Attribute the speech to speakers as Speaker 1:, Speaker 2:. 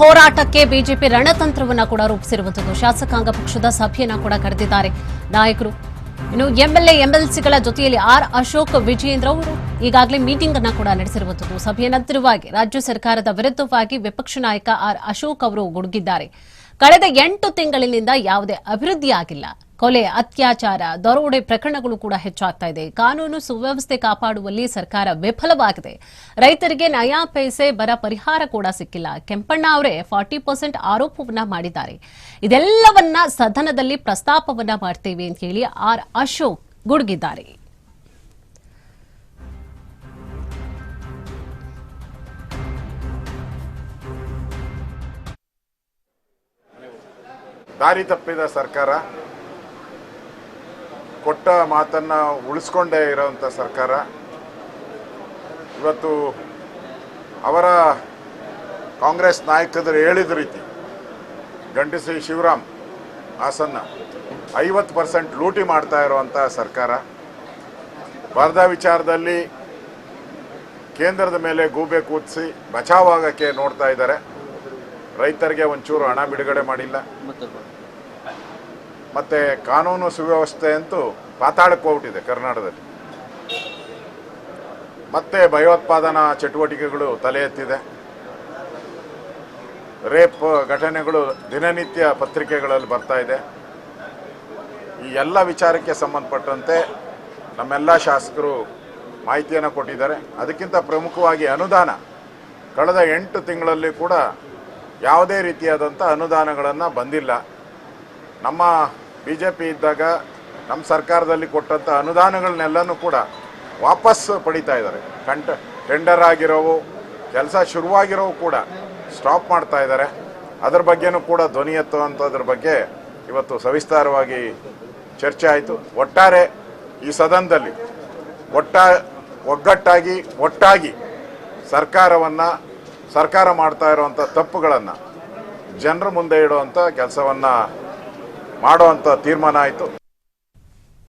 Speaker 1: ಹೋರಾಟಕ್ಕೆ ಬಿಜೆಪಿ ರಣತಂತ್ರವನ್ನ ಕೂಡ ರೂಪಿಸಿರುವಂತದ್ದು ಶಾಸಕಾಂಗ ಪಕ್ಷದ ಸಭೆಯನ್ನ ಕೂಡ ಕರೆದಿದ್ದಾರೆ ನಾಯಕರು. ಇನ್ನು ಎಂಎಲ್ಎ, ಎಂಎಲ್ಸಿಗಳ ಜೊತೆಯಲ್ಲಿ ಆರ್ ಅಶೋಕ್, ವಿಜಯೇಂದ್ರ ಅವರು ಈಗಾಗಲೇ ಮೀಟಿಂಗ್ ಅನ್ನು ಕೂಡ ನಡೆಸಿರುವಂತದ್ದು ಸಭೆಯ ನಂತರವಾಗಿ ರಾಜ್ಯ ಸರ್ಕಾರದ ವಿರುದ್ಧವಾಗಿ ವಿಪಕ್ಷ ನಾಯಕ ಆರ್ ಅಶೋಕ್ ಅವರು ಗುಡುಗಿದ್ದಾರೆ. ಕಳೆದ ಎಂಟು ತಿಂಗಳಿನಿಂದ ಯಾವುದೇ ಅಭಿವೃದ್ಧಿ ಆಗಿಲ್ಲ ಕೊಲೆ, ಅತ್ಯಾಚಾರ, ದರೋಡೆ ಪ್ರಕರಣಗಳು ಕೂಡ ಹೆಚ್ಚಾಗ್ತಾ ಇದೆ. ಕಾನೂನು ಸುವ್ಯವಸ್ಥೆ ಕಾಪಾಡುವಲ್ಲಿ ಸರ್ಕಾರ ವಿಫಲವಾಗಿದೆ. ರೈತರಿಗೆ ನಯಾ ಪೈಸೆ ಬರ ಪರಿಹಾರ ಕೂಡ ಸಿಕ್ಕಿಲ್ಲ. ಕೆಂಪಣ್ಣ ಅವರೇ ಫಾರ್ಟಿ ಪರ್ಸೆಂಟ್ ಆರೋಪವನ್ನ ಮಾಡಿದ್ದಾರೆ. ಇದೆಲ್ಲವನ್ನ ಸದನದಲ್ಲಿ ಪ್ರಸ್ತಾಪವನ್ನ ಮಾಡ್ತೇವೆ ಅಂತ ಹೇಳಿ ಆರ್ ಅಶೋಕ್ ಗುಡುಗಿದ್ದಾರೆ.
Speaker 2: ದಾರಿ ತಪ್ಪಿದ ಸರ್ಕಾರ ಕೊಟ್ಟ ಮಾತನ್ನ ಉಳಿಸ್ಕೊಂಡೇ ಇರೋವಂಥ ಸರ್ಕಾರ. ಇವತ್ತು ಅವರ ಕಾಂಗ್ರೆಸ್ ನಾಯಕರು ಹೇಳಿದ ರೀತಿ, ಗಂಡಸಿ ಶಿವರಾಮ್ ಹಾಸನ್ನ ಐವತ್ತು ಪರ್ಸೆಂಟ್ ಲೂಟಿ ಮಾಡ್ತಾ ಇರುವಂಥ ಸರ್ಕಾರ. ಬರದ ವಿಚಾರದಲ್ಲಿ ಕೇಂದ್ರದ ಮೇಲೆ ಗೂಬೆ ಕೂದಿಸಿ ಬಚಾವಾಗಕ್ಕೆ ನೋಡ್ತಾ ಇದ್ದಾರೆ. ರೈತರಿಗೆ ಒಂಚೂರು ಹಣ ಬಿಡುಗಡೆ ಮಾಡಿಲ್ಲ. ಮತ್ತೆ ಕಾನೂನು ಸುವ್ಯವಸ್ಥೆ ಅಂತೂ ಪಾತಾಳಕ್ಕೆ ಹೋಗ್ಬಿಟ್ಟಿದೆ ಕರ್ನಾಟಕದಲ್ಲಿ. ಮತ್ತೆ ಭಯೋತ್ಪಾದನಾ ಚಟುವಟಿಕೆಗಳು ತಲೆ ಎತ್ತಿದೆ. ರೇಪ್ ಘಟನೆಗಳು ದಿನನಿತ್ಯ ಪತ್ರಿಕೆಗಳಲ್ಲಿ ಬರ್ತಾ ಇದೆ. ಈ ಎಲ್ಲ ವಿಚಾರಕ್ಕೆ ಸಂಬಂಧಪಟ್ಟಂತೆ ನಮ್ಮೆಲ್ಲ ಶಾಸಕರು ಮಾಹಿತಿಯನ್ನು ಕೊಟ್ಟಿದ್ದಾರೆ. ಅದಕ್ಕಿಂತ ಪ್ರಮುಖವಾಗಿ ಅನುದಾನ. ಕಳೆದ ಎಂಟು ತಿಂಗಳಲ್ಲಿ ಕೂಡ ಯಾವುದೇ ರೀತಿಯಾದಂಥ ಅನುದಾನಗಳನ್ನು ಬಂದಿಲ್ಲ. ನಮ್ಮ ಬಿ ಜೆ ಪಿ ಇದ್ದಾಗ ನಮ್ಮ ಸರ್ಕಾರದಲ್ಲಿ ಕೊಟ್ಟಂಥ ಅನುದಾನಗಳನ್ನೆಲ್ಲನೂ ಕೂಡ ವಾಪಸ್ ಪಡಿತಾ ಇದ್ದಾರೆ. ಕಂಟ ಟೆಂಡರ್ ಆಗಿರೋವು, ಕೆಲಸ ಶುರುವಾಗಿರೋವು ಕೂಡ ಸ್ಟಾಪ್ ಮಾಡ್ತಾ ಇದ್ದಾರೆ. ಅದರ ಬಗ್ಗೆನೂ ಕೂಡ ಧ್ವನಿ ಎತ್ತುವಂಥದ್ರ ಬಗ್ಗೆ ಇವತ್ತು ಸವಿಸ್ತಾರವಾಗಿ ಚರ್ಚೆ ಆಯಿತು. ಒಟ್ಟಾರೆ ಈ ಸದನದಲ್ಲಿ ಒಟ್ಟ, ಒಗ್ಗಟ್ಟಾಗಿ, ಒಟ್ಟಾಗಿ ಸರ್ಕಾರವನ್ನು, ಸರ್ಕಾರ ಮಾಡ್ತಾ ಇರುವಂಥ ತಪ್ಪುಗಳನ್ನು ಜನರ ಮುಂದೆ ಇಡುವಂಥ ಕೆಲಸವನ್ನು ಮಾಡುವಂಥ ತೀರ್ಮಾನ ಆಯಿತು.